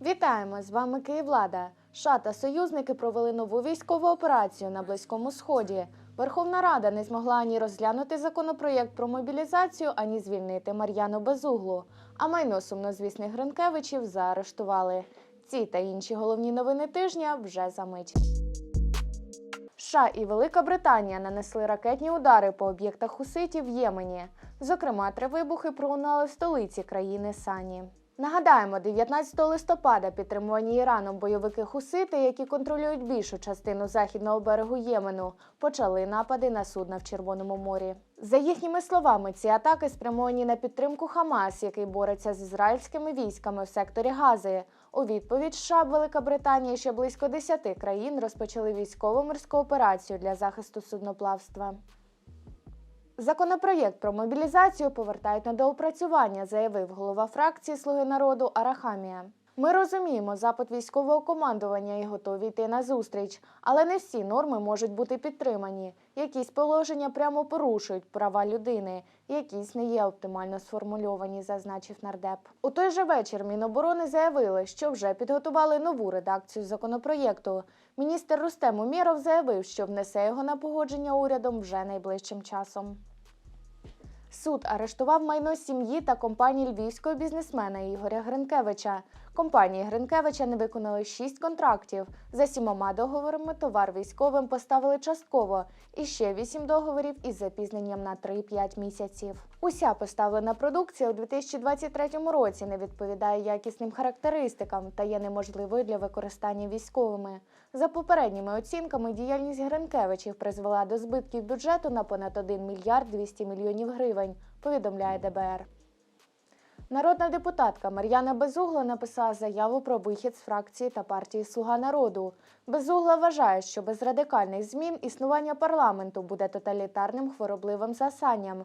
Вітаємо! З вами Київлада. США та союзники провели нову військову операцію на Близькому Сході. Верховна Рада не змогла ані розглянути законопроєкт про мобілізацію, ані звільнити Мар'яну Безуглу. А майно сумнозвісних Гринкевичів заарештували. Ці та інші головні новини тижня вже за мить. США і Велика Британія нанесли ракетні удари по об'єктах хуситів в Ємені. Зокрема, три вибухи пролунали в столиці країни Сані. Нагадаємо, 19 листопада підтримувані Іраном бойовики хусити, які контролюють більшу частину західного берегу Ємену, почали напади на судна в Червоному морі. За їхніми словами, ці атаки спрямовані на підтримку Хамас, який бореться з ізраїльськими військами в секторі Гази. У відповідь США, Велика Британія і ще близько 10 країн розпочали військово-морську операцію для захисту судноплавства. Законопроєкт про мобілізацію повертають на доопрацювання, заявив голова фракції Слуги народу Арахамія. Ми розуміємо запит військового командування і готові йти на зустріч, але не всі норми можуть бути підтримані. Якісь положення прямо порушують права людини, якісь не є оптимально сформульовані, зазначив нардеп. У той же вечір Міноборони заявили, що вже підготували нову редакцію законопроєкту. Міністр Рустем Умєров заявив, що внесе його на погодження урядом вже найближчим часом. Суд арештував майно сім'ї та компанії львівського бізнесмена Ігоря Гринкевича. Компанії Гринкевича не виконали шість контрактів. За сімома договорами товар військовим поставили частково і ще вісім договорів із запізненням на 3-5 місяців. Уся поставлена продукція у 2023 році не відповідає якісним характеристикам та є неможливою для використання військовими. За попередніми оцінками, діяльність Гринкевичів призвела до збитків бюджету на понад 1 мільярд 200 мільйонів гривень, повідомляє ДБР. Народна депутатка Мар'яна Безугла написала заяву про вихід з фракції та партії Слуга народу. Безугла вважає, що без радикальних змін існування парламенту буде тоталітарним хворобливим засанням.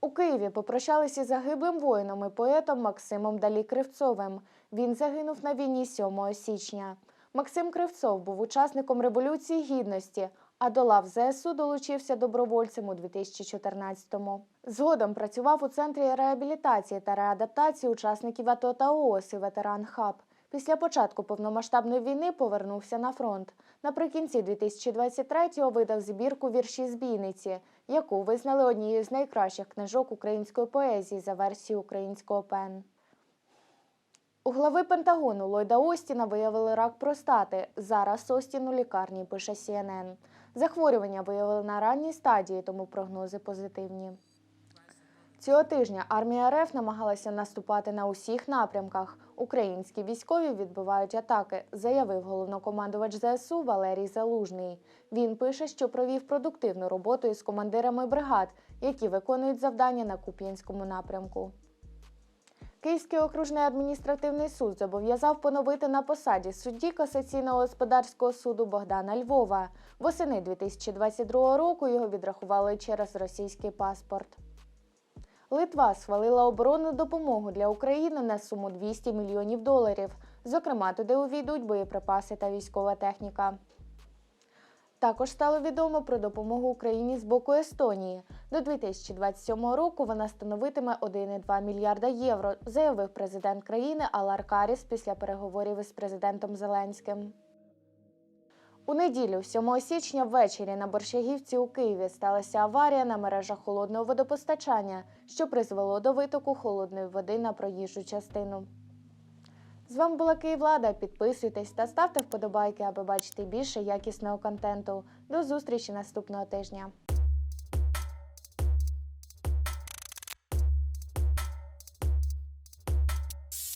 У Києві попрощалися із загиблим воїном і поетом Максимом Далі Кривцовим. Він загинув на війні 7 січня. Максим Кривцов був учасником Революції Гідності, а до лав ЗСУ долучився добровольцем у 2014-му. Згодом працював у центрі реабілітації та реадаптації учасників АТО та ООС і ветеран ХАБ. Після початку повномасштабної війни повернувся на фронт. Наприкінці 2023-го видав збірку вірші збійниці, яку визнали однією з найкращих книжок української поезії за версією українського ПЕН. У глави Пентагону Ллойда Остіна виявили рак простати. Зараз Остін у лікарні, пише CNN. Захворювання виявили на ранній стадії, тому прогнози позитивні. Цього тижня армія РФ намагалася наступати на усіх напрямках. Українські військові відбивають атаки, заявив головнокомандувач ЗСУ Валерій Залужний. Він пише, що провів продуктивну роботу із командирами бригад, які виконують завдання на Куп'янському напрямку. Київський окружний адміністративний суд зобов'язав поновити на посаді судді касаційного господарського суду Богдана Львова. Восени 2022 року його відрахували через російський паспорт. Литва схвалила оборонну допомогу для України на суму 200 мільйонів доларів. Зокрема, туди увійдуть боєприпаси та військова техніка. Також стало відомо про допомогу Україні з боку Естонії. До 2027 року вона становитиме 1,2 мільярда євро, заявив президент країни Алар Каріс після переговорів із президентом Зеленським. У неділю, 7 січня, ввечері на Борщагівці у Києві сталася аварія на мережах холодного водопостачання, що призвело до витоку холодної води на проїжджу частину. З вами була Київлада. Підписуйтесь та ставте вподобайки, аби бачити більше якісного контенту. До зустрічі наступного тижня.